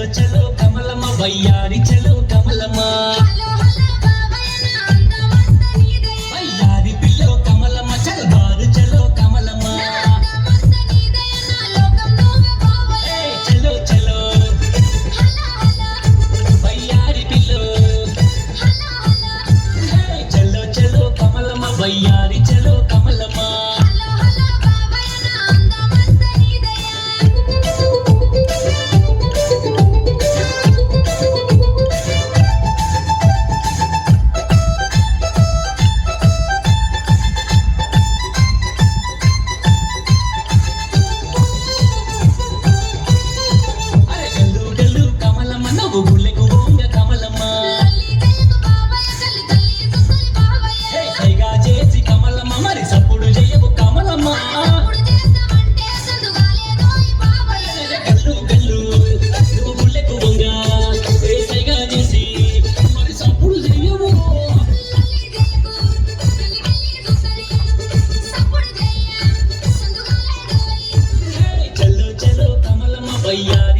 చలో చలో కమలమ్మ వయ్యారి చలో కమలమ్మ. கையாரி